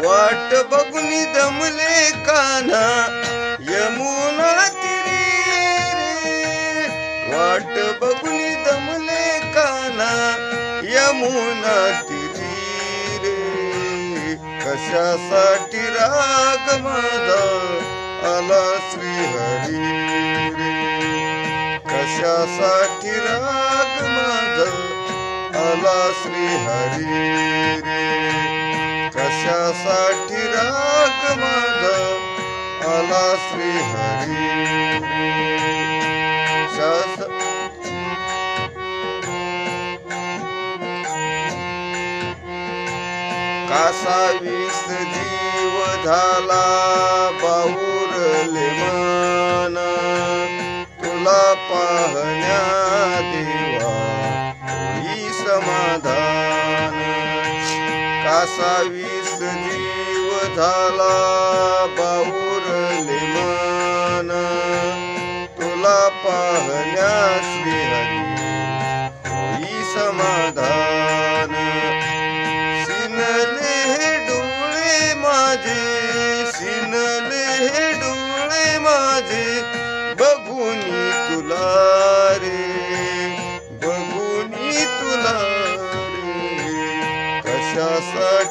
वाट बघून दमले काना यमुना तिरी रे. वाट बघून दमले काना यमुना तिरी रे. कशासाठी राग माझा आला श्रीहरी रे? कशासाठी राग माझा आला श्रीहरी रे? कशासाठी राग माझा आला श्री हरी शास कासा वीस जीव झाला बाहुरले मन तुला पाहण्या देवा होई समाधान. कासा वीस जीव झाला.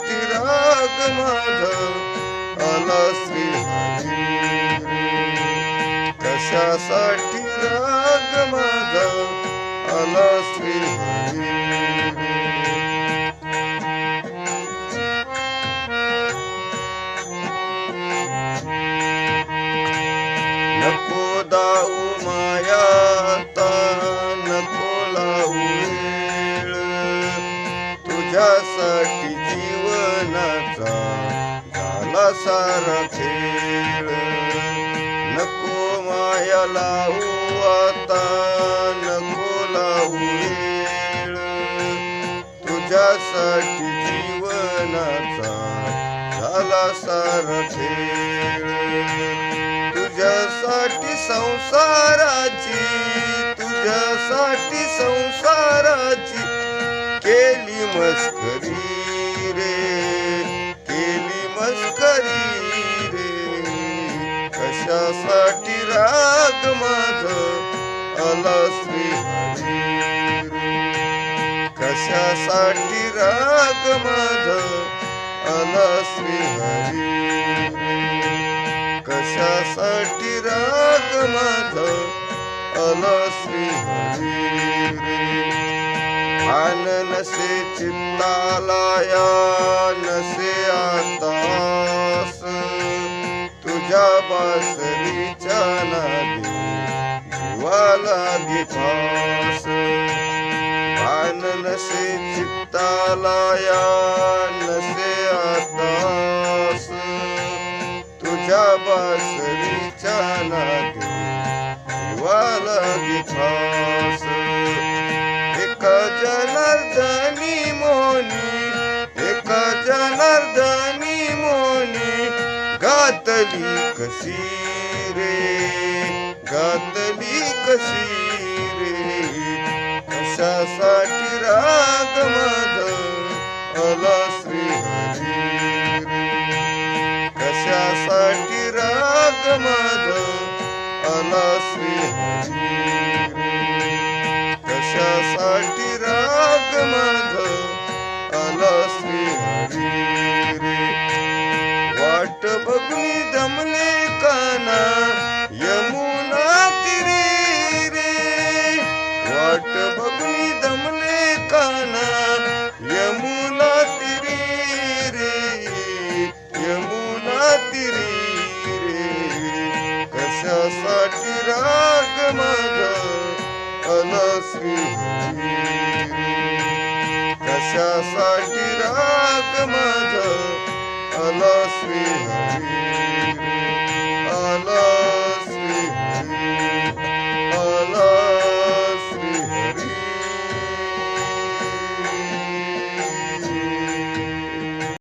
ती राग माझा आला श्रीहरी रे कशासाठी राग माझा आला श्रीहरी नको दाऊ माया नको सारा नको माया लावू आता नको लावू तुझ्यासाठी जीवनाचा झाला सारा खेळ. तुझ्यासाठी संसाराची तुझ्यासाठी संसाराची केली मस्करी रे केली मस्करी. कशासाठी राग माझ आला श्री कशासाठी राग माझ आला श्री कशासाठी राग माझ आला श्रीहरी रे भान नसे चित्ताला या Dala gitası Aynı nesi çiptalaya nesi atası Tuca basri çanadı Yuvala gitası Eka canardani moni Eka canardani moni Gatali kasire Gatali रे कशासाठी राग माझ आला श्रीहरी रे कशासाठी राग माझ आला श्रीहरी रे कशासाठी राग माझ आला श्रीहरी रे वाट बघून दमले कशासाठी राग माझा आला श्रीहरी कशासाठी